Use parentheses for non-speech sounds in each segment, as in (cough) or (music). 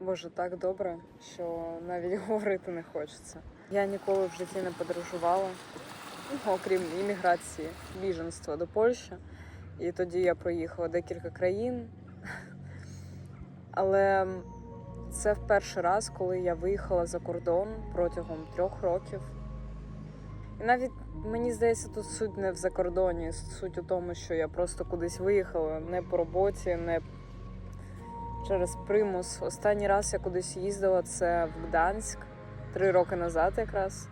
Боже, так добре, що навіть (laughs) говорити не хочеться. Я ніколи в житті не подорожувала, ну, окрім імміграції, біженства до Польщі. І тоді я проїхала декілька країн. Але це в перший раз, коли я виїхала за кордон протягом трьох років. І навіть мені здається, тут суть не в закордоні, суть у тому, що я просто кудись виїхала не по роботі, не через примус. Останній раз я кудись їздила це в Гданськ три роки назад, якраз.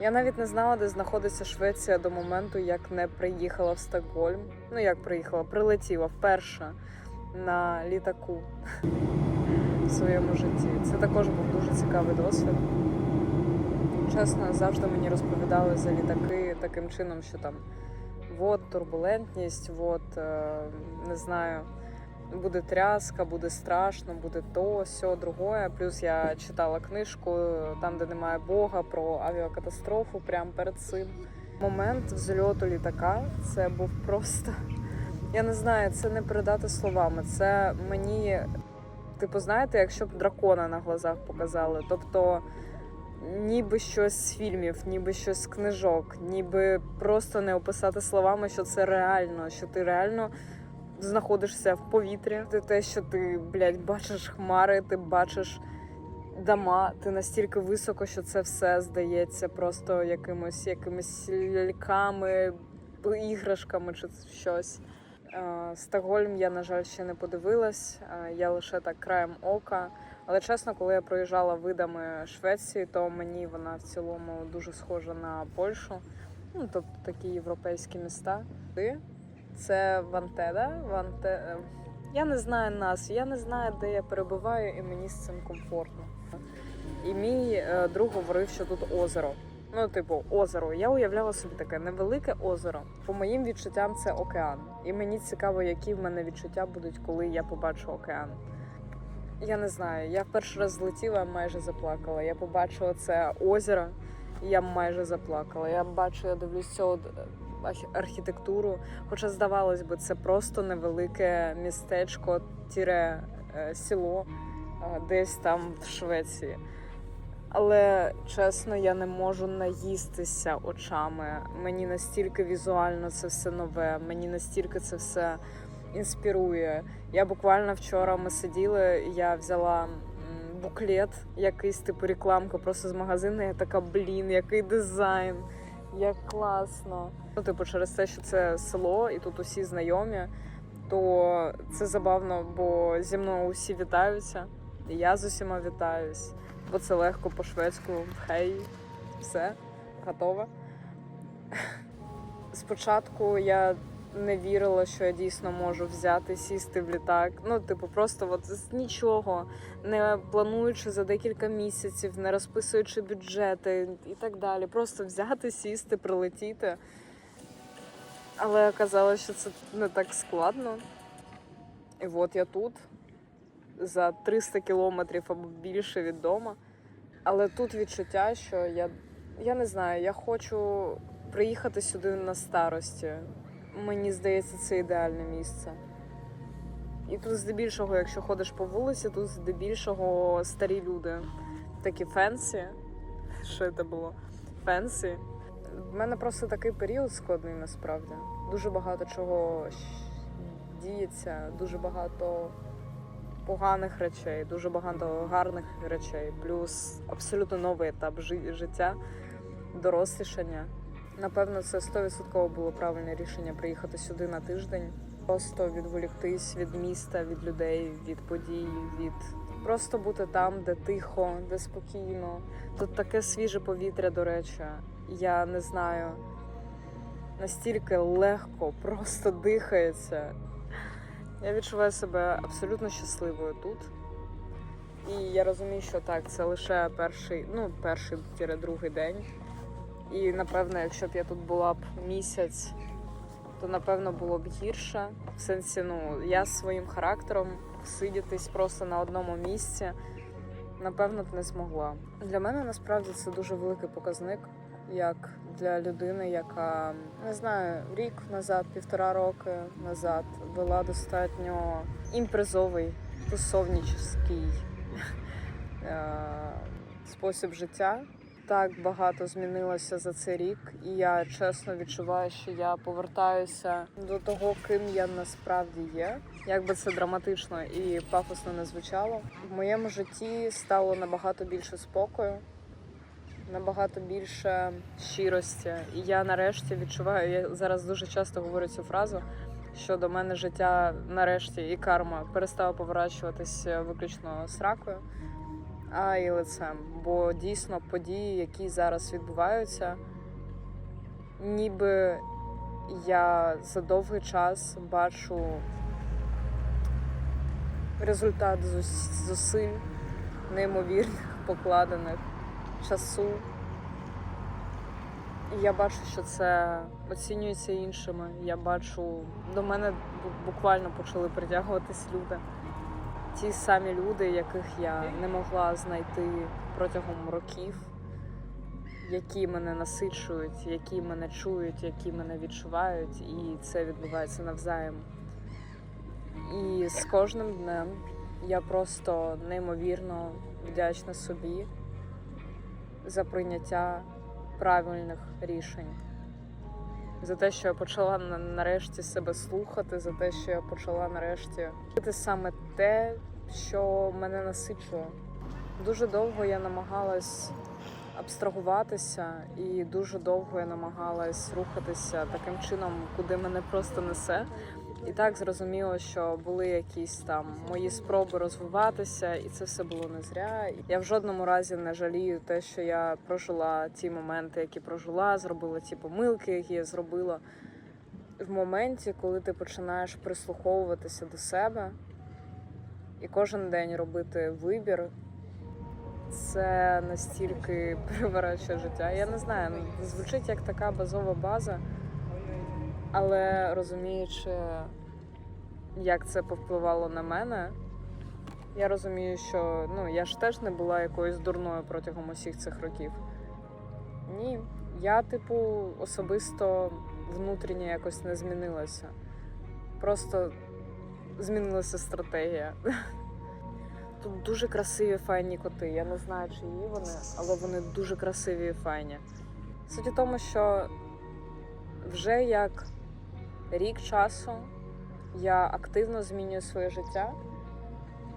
Я навіть не знала, де знаходиться Швеція до моменту, як не приїхала в Стокгольм. Ну як приїхала, прилетіла вперше на літаку в своєму житті. Це також був дуже цікавий досвід. Чесно, завжди мені розповідали за літаки таким чином, що там от турбулентність, от е, не знаю, буде тряска, буде страшно, буде то, сьо, другое. Плюс я читала книжку там, де немає Бога, про авіакатастрофу прямо перед цим. Момент взльоту літака це був просто. Я не знаю, це не передати словами. Це мені, типу, знаєте, якщо б дракона на глазах показали. Тобто, ніби щось з фільмів, ніби щось з книжок, ніби просто не описати словами, що це реально, що ти реально знаходишся в повітрі. Ти те, що ти, блядь, бачиш хмари, ти бачиш дома, ти настільки високо, що це все здається просто якимось якимись ляльками, іграшками чи щось. Е, Стокгольм я, на жаль, ще не подивилась. Е, Я лише так краєм ока. Але чесно, коли я проїжджала видами Швеції, то мені вона в цілому дуже схожа на Польщу. Ну, тобто такі європейські міста. Ти? Це Вантеда. Ванте... Я не знаю нас, я не знаю, де я перебуваю, і мені з цим комфортно. І мій е, друг говорив, що тут озеро. Ну, типу, озеро. Я уявляла собі таке невелике озеро. По моїм відчуттям, це океан. І мені цікаво, які в мене відчуття будуть, коли я побачу океан. Я не знаю. Я перший раз злетіла, майже заплакала. Я побачила це озеро, і я майже заплакала. Я бачу, я дивлюсь архі- архітектуру. Хоча здавалось би, це просто невелике містечко, тіре е, село е, десь там в Швеції. Але чесно, я не можу наїстися очами. Мені настільки візуально це все нове, мені настільки це все інспірує. Я буквально вчора ми сиділи, я взяла буклет, якийсь типу рекламка просто з магазину. Я така, блін, який дизайн, як класно. Ну, типу, через те, що це село, і тут усі знайомі, то це забавно, бо зі мною усі вітаються. І я з усіма вітаюсь, бо це легко по-шведську. Хей, все, готово. (laughs) Спочатку я не вірила, що я дійсно можу взяти, сісти в літак. Ну, типу, просто от з нічого, не плануючи за декілька місяців, не розписуючи бюджети і так далі. Просто взяти, сісти, прилетіти. Але оказалось, що це не так складно. І от я тут за 300 кілометрів або більше від дому. Але тут відчуття, що я, я не знаю, я хочу приїхати сюди на старості. Мені здається, це ідеальне місце. І тут здебільшого, якщо ходиш по вулиці, тут здебільшого старі люди. Такі фенсі. (laughs) Що це було? Фенсі. В мене просто такий період складний насправді. Дуже багато чого діється, дуже багато поганих речей, дуже багато гарних речей, плюс абсолютно новий етап жи- життя, дорослішання. Напевно, це 100% було правильне рішення приїхати сюди на тиждень. Просто відволіктись від міста, від людей, від подій, від просто бути там, де тихо, де спокійно. Тут таке свіже повітря, до речі. Я не знаю, настільки легко, просто дихається. Я відчуваю себе абсолютно щасливою тут. І я розумію, що так, це лише перший, ну, перший другий день. І напевно, якщо б я тут була б місяць, то напевно було б гірше. В сенсі, ну, я своїм характером сидітись просто на одному місці, напевно, б не змогла. Для мене насправді це дуже великий показник, як для людини, яка не знаю, рік назад, півтора роки назад вела достатньо імпрезовий, тусовнічий (laughs) е, спосіб життя. Так багато змінилося за цей рік, і я чесно відчуваю, що я повертаюся до того, ким я насправді є. Як би це драматично і пафосно не звучало. В моєму житті стало набагато більше спокою, набагато більше щирості. І я нарешті відчуваю, я зараз дуже часто говорю цю фразу, що до мене життя нарешті і карма перестала поворачуватися виключно сракою, а і лицем. Бо дійсно події, які зараз відбуваються, ніби я за довгий час бачу результат зусиль неймовірних покладених часу. І я бачу, що це оцінюється іншими. Я бачу, до мене буквально почали притягуватись люди. Ті самі люди, яких я не могла знайти протягом років, які мене насичують, які мене чують, які мене відчувають, і це відбувається навзаєм. І з кожним днем я просто неймовірно вдячна собі за прийняття правильних рішень. За те, що я почала нарешті себе слухати, за те, що я почала нарешті робити саме те, що мене насичує. Дуже довго я намагалась абстрагуватися, і дуже довго я намагалась рухатися таким чином, куди мене просто несе. І так зрозуміло, що були якісь там мої спроби розвиватися, і це все було не зря. Я в жодному разі не жалію те, що я прожила ті моменти, які прожила, зробила ті помилки, які я зробила. В моменті, коли ти починаєш прислуховуватися до себе і кожен день робити вибір, це настільки (laughs) переворачує життя. Я не знаю, ну, звучить як така базова база. Але розуміючи, як це повпливало на мене, я розумію, що ну, я ж теж не була якоюсь дурною протягом усіх цих років. Ні, я, типу, особисто внутрішньо якось не змінилася. Просто змінилася стратегія. Тут дуже красиві файні коти. Я не знаю, чиї вони, але вони дуже красиві і файні. Суть у тому, що вже як рік часу я активно змінюю своє життя.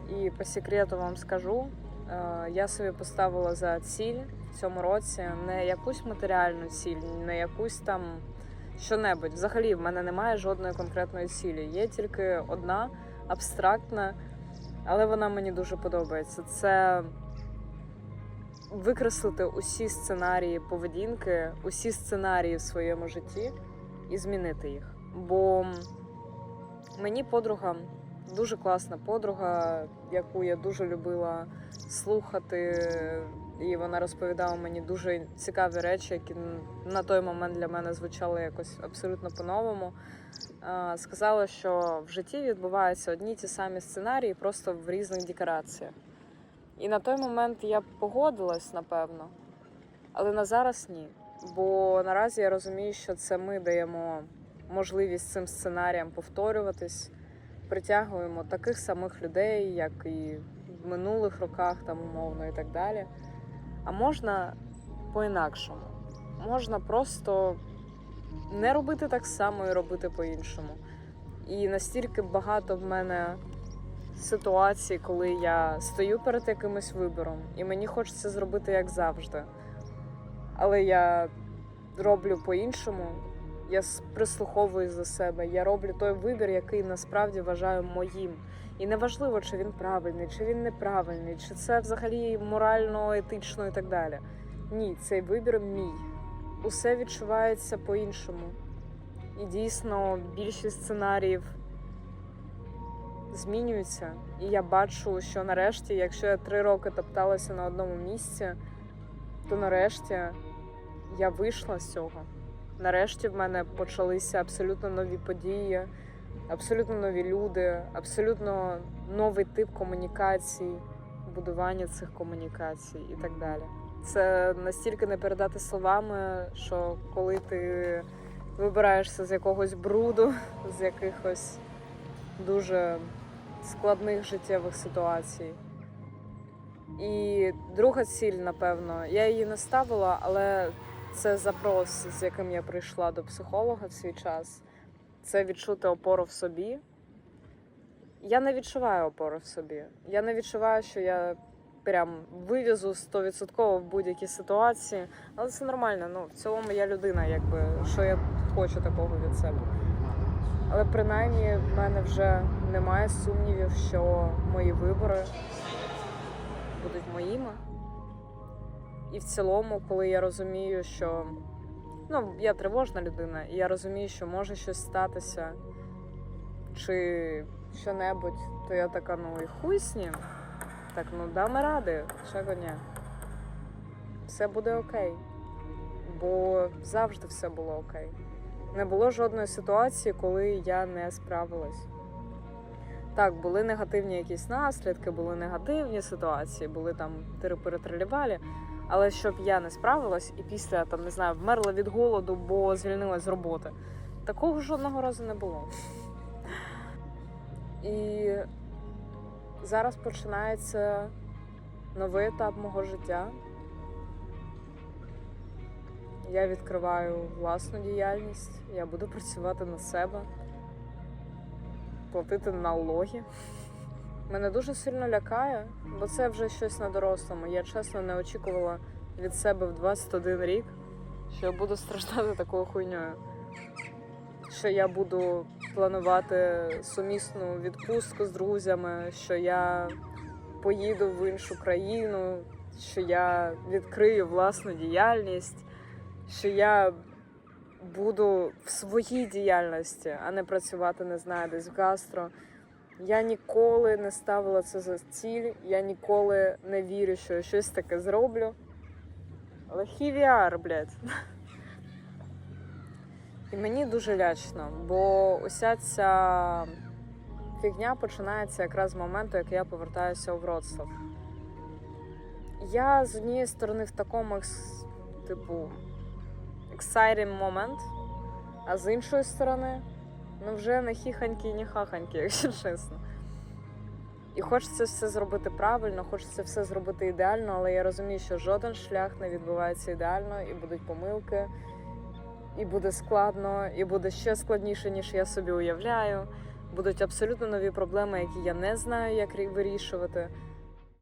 І по секрету вам скажу, е, я собі поставила за ціль в цьому році не якусь матеріальну ціль, не якусь там що-небудь. Взагалі, в мене немає жодної конкретної цілі. Є тільки одна абстрактна, але вона мені дуже подобається. Це викреслити усі сценарії поведінки, усі сценарії в своєму житті і змінити їх. Бо мені подруга, дуже класна подруга, яку я дуже любила слухати, і вона розповідала мені дуже цікаві речі, які на той момент для мене звучали якось абсолютно по-новому. Сказала, що в житті відбуваються одні ті самі сценарії, просто в різних декораціях. І на той момент я погодилась, напевно, але на зараз ні. Бо наразі я розумію, що це ми даємо можливість цим сценаріям повторюватись, притягуємо таких самих людей, як і в минулих роках, там умовно і так далі. А можна по-інакшому. Можна просто не робити так само і робити по-іншому. І настільки багато в мене ситуацій, коли я стою перед якимось вибором, і мені хочеться зробити як завжди. Але я роблю по-іншому, я прислуховуюсь до себе, я роблю той вибір, який насправді вважаю моїм. І неважливо, чи він правильний, чи він неправильний, чи це взагалі морально, етично і так далі. Ні, цей вибір мій. Усе відчувається по-іншому. І дійсно більшість сценаріїв змінюються. І я бачу, що нарешті, якщо я три роки топталася на одному місці, то нарешті я вийшла з цього. Нарешті в мене почалися абсолютно нові події, абсолютно нові люди, абсолютно новий тип комунікацій, будування цих комунікацій і так далі. Це настільки не передати словами, що коли ти вибираєшся з якогось бруду, з якихось дуже складних життєвих ситуацій, І друга ціль, напевно, я її не ставила, але це запрос, з яким я прийшла до психолога в свій час. Це відчути опору в собі. Я не відчуваю опору в собі. Я не відчуваю, що я прям вивізу 100% в будь-якій ситуації. Але це нормально. Ну, в цілому я людина, якби що я хочу такого від себе. Але принаймні в мене вже немає сумнівів, що мої вибори будуть моїми. І в цілому, коли я розумію, що ну, я тривожна людина, і я розумію, що може щось статися, чи що-небудь, то я така, ну і хуй з ним. Так, ну даме ради, чого ні. Все буде окей. Бо завжди все було окей. Не було жодної ситуації, коли я не справилась. Так, були негативні якісь наслідки, були негативні ситуації, були там тири-перетрилівалі. Але щоб я не справилась і після там не знаю, вмерла від голоду, бо звільнилась з роботи. Такого жодного разу не було. І зараз починається новий етап мого життя. Я відкриваю власну діяльність, я буду працювати на себе, платити налоги. Мене дуже сильно лякає, бо це вже щось на дорослому. Я чесно не очікувала від себе в 21 рік, що я буду страждати такою хуйньою. Що я буду планувати сумісну відпустку з друзями, що я поїду в іншу країну, що я відкрию власну діяльність, що я буду в своїй діяльності, а не працювати, не знаю, десь в гастро. Я ніколи не ставила це за ціль, я ніколи не вірю, що я щось таке зроблю. Але хівіар, блядь. І мені дуже лячно, бо уся ця фігня починається якраз з моменту, як я повертаюся у Вроцлав. Я з однієї сторони в такому типу exciting момент, а з іншої сторони, ну вже не хіханьки, ні хаханьки, (laughs) якщо чесно. І хочеться все зробити правильно, хочеться все зробити ідеально, але я розумію, що жоден шлях не відбувається ідеально, і будуть помилки, і буде складно, і буде ще складніше, ніж я собі уявляю. Будуть абсолютно нові проблеми, які я не знаю, як вирішувати.